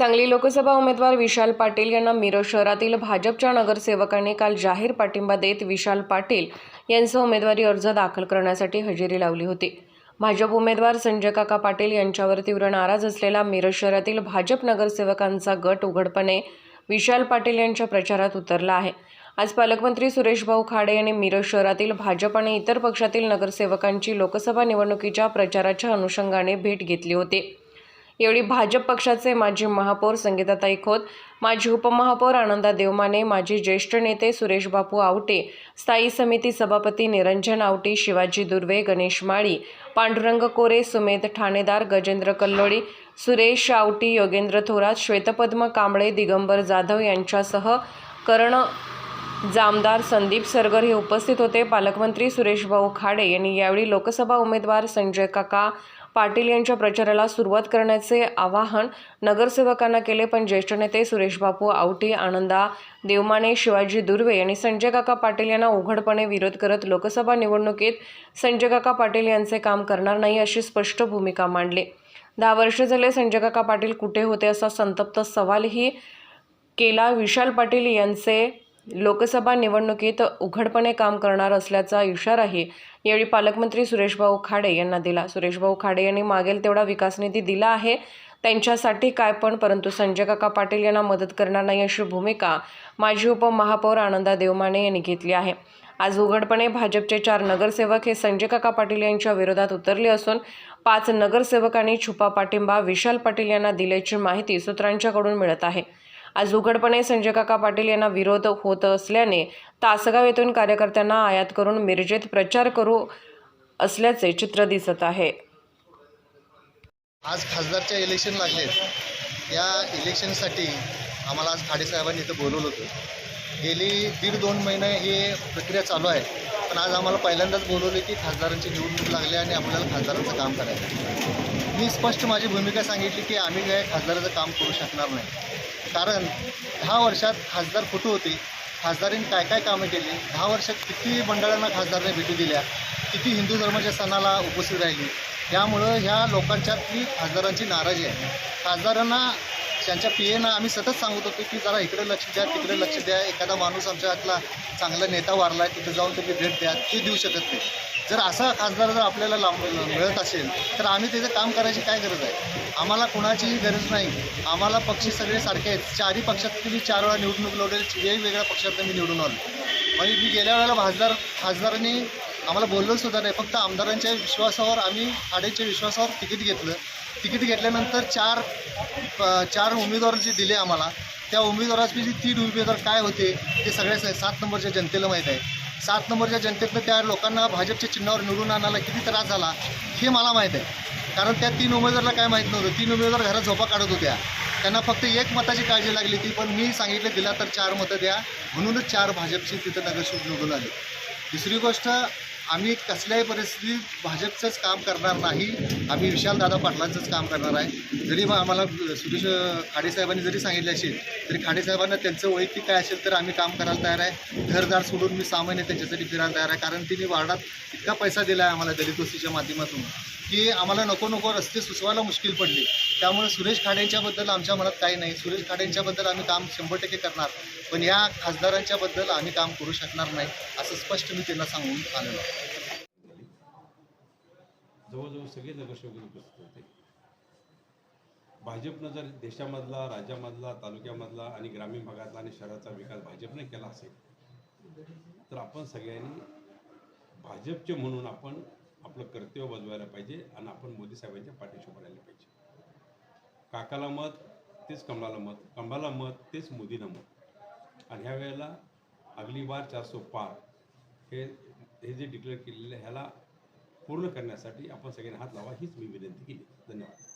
सांगली लोकसभा उमेदवार विशाल पाटील यांना मिरज शहरातील भाजपच्या नगरसेवकांनी काल जाहीर पाठिंबा देत विशाल पाटील यांचा उमेदवारी अर्ज दाखल करण्यासाठी हजेरी लावली होती. भाजप उमेदवार संजय काका पाटील यांच्यावर तीव्र नाराज असलेला मिरज शहरातील भाजप नगरसेवकांचा गट उघडपणे विशाल पाटील यांच्या प्रचारात उतरला आहे. आज पालकमंत्री सुरेश भाऊ खाडे यांनी मिरज शहरातील भाजप आणि इतर पक्षातील नगरसेवकांची लोकसभा निवडणुकीच्या प्रचाराच्या अनुषंगाने भेट घेतली होती. यावेळी भाजप पक्षाचे माजी महापौर संगीताताई खोत माजी उपमहापौर आनंदा देवमाने माजी ज्येष्ठ नेते सुरेश बापू आवटे स्थायी समिती सभापती निरंजन आवटी शिवाजी दुर्वे गणेश माळी पांडुरंग कोरे सुमेध ठाणेदार गजेंद्र कल्लोळी सुरेश आवटी योगेंद्र थोरात श्वेतपद्म कांबळे दिगंबर जाधव यांच्यासह कर्ण जामदार संदीप सरगर हे उपस्थित होते. पालकमंत्री सुरेशभाऊ खाडे यांनी यावेळी लोकसभा उमेदवार संजय काका पाटील यांच्या प्रचाराला सुरुवात करण्याचे आवाहन नगरसेवकांना केले पण ज्येष्ठ नेते सुरेशबापू आवटी आनंदा देवमाने शिवाजी दुर्वे यांनी संजय काका पाटील यांना उघडपणे विरोध करत लोकसभा निवडणुकीत संजय काका पाटील यांचे काम करणार नाही अशी स्पष्ट भूमिका मांडली. दहा वर्षे झाले संजय काका पाटील कुठे होते असा संतप्त सवालही केला. विशाल पाटील यांचे लोकसभा निवडणुकीत उघडपणे काम करणार असल्याचा इशाराही यावेळी पालकमंत्री सुरेशभाऊ खाडे यांना दिला. सुरेशभाऊ खाडे यांनी मागेल तेवढा विकास निधी दिला आहे. त्यांच्यासाठी काय पण परंतु संजय काका पाटील यांना मदत करणार नाही अशी भूमिका माजी उपमहापौर आनंदा देवमाने यांनी घेतली आहे. आज उघडपणे भाजपचे चार नगरसेवक हे संजय काका पाटील यांच्या विरोधात उतरले असून पाच नगरसेवकांनी छुपा पाठिंबा विशाल पाटील यांना दिल्याची माहिती सूत्रांच्याकडून मिळत आहे. आज उघडपणे संजय काका पाटील यांना विरोध होत असल्याने तासगाव येथून कार्यकर्त्यांना आयात करून मिरजेत प्रचार करू असल्याचे चित्र दिसत आहे. आज खासदारच्या इलेक्शन लागले. या इलेक्शनसाठी आम्हाला आज खाडेसाहेबांनी इथं बोलवलं होतं. गेली दीड दोन महिने हे प्रक्रिया चालू आहे. पण आज आम्हाला पहिल्यांदाच बोलवलं की खासदारांची निवडणूक लागली आणि आपल्याला खासदारांचं काम करायचं मी स्पष्ट माझी भूमिका सांगितली की आम्ही काय खासदाराचं काम करू शकणार नाही. कारण दहा वर्षात खासदार कुठं होते? खासदारीने काय काय कामं केली? दहा वर्षात किती मंडळांना खासदारने भेटी दिल्या? किती हिंदू धर्माच्या सणाला उपस्थित राहिली? त्यामुळं ह्या लोकांच्यातली खासदारांची नाराजी आहे. खासदारांना त्यांच्या पी एना आम्ही सतत सांगत होतो की जरा इकडे लक्ष द्या तिकडे लक्ष द्या. एखादा माणूस आमच्या हातला चांगला नेता वारला आहे तिथे जाऊन तुम्ही भेट द्या ते देऊ शकत नाही. जर असा खासदार जर आपल्याला लांब मिळत असेल तर आम्ही त्याचं काम करायची काय गरज आहे? आम्हाला कुणाचीही गरज नाही. आम्हाला पक्ष सगळे सारखे आहेत. चारही पक्षात मी चार वेळा निवडणूक लढेल वेगवेगळ्या पक्षात मी निवडून आलो. म्हणजे मी गेल्या वेळेला खासदार खासदारांनी आम्हाला बोललं सुद्धा नाही. फक्त आमदारांच्या विश्वासावर आम्ही खाडेच्या विश्वासावर तिकीट घेतलं. तिकीट घेतल्यानंतर चार चार उमेदवार जे दिले आम्हाला त्या उमेदवाराची जी तीन उमेदवार काय होते ते सगळ्या सात नंबरच्या जनतेला माहीत आहे. सात नंबरच्या जनतेतनं त्या लोकांना भाजपच्या चिन्हावर निवडून आणायला किती त्रास झाला हे मला माहीत आहे. कारण त्या तीन उमेदवारला काय माहीत नव्हतं. तीन उमेदवार घरात झोपा काढत होत्या. त्यांना फक्त एक मताची काळजी लागली ती पण मी सांगितलं दिला तर चार मतं द्या. म्हणूनच चार भाजपची तिथं नगरसेवक निवडून आले. दुसरी गोष्ट आम्ही कसल्याही परिस्थितीत भाजपचंच काम करणार नाही. आम्ही विशालदादा पाटलांचंच काम करणार आहे. जरी मग आम्हाला सुरेश खाडेसाहेबांनी जरी सांगितले असेल तरी खाडेसाहेबांना त्यांचं वैयक्तिक काय असेल तर आम्ही काम करायला तयार आहे. घरदार सोडून मी सहा महिने त्यांच्यासाठी फिरायला तयार आहे. कारण तिने वार्डात इतका पैसा दिला आहे आम्हाला दलित वस्तीच्या माध्यमातून की आम्हाला नको नको रस्ते सुचवायला मुश्किल पडली. त्यामुळे सुरेश खाडेंच्याबद्दल आमच्या मनात काही नाही. सुरेश खाडेंच्याबद्दल आम्ही काम शंभर टक्के करणार. पण या खासदारांच्याबद्दल आम्ही काम करू शकणार नाही असं स्पष्ट मी त्यांना सांगून आलेलो जवळजवळ सगळे नगरसेवक उपस्थित होते. भाजपनं जर देशामधला राज्यामधला तालुक्यामधला आणि ग्रामीण भागातला आणि शहराचा विकास भाजपने केला असेल तर आपण सगळ्यांनी भाजपचे म्हणून आपण आपलं कर्तव्य बजवायला पाहिजे आणि आपण मोदी साहेबांच्या पाठीशी उभारायला पाहिजे. काकाला मत तेच कमलाला मत कमलाला मत तेच मोदीला मत. आणि ह्या वेळेला अगली बार चारसो पार हे हे जे डिक्लेअर केलेलं आहे ह्याला पूर्ण करण्यासाठी आपण सगळ्यांनी हात लावा हीच मी विनंती केली. धन्यवाद.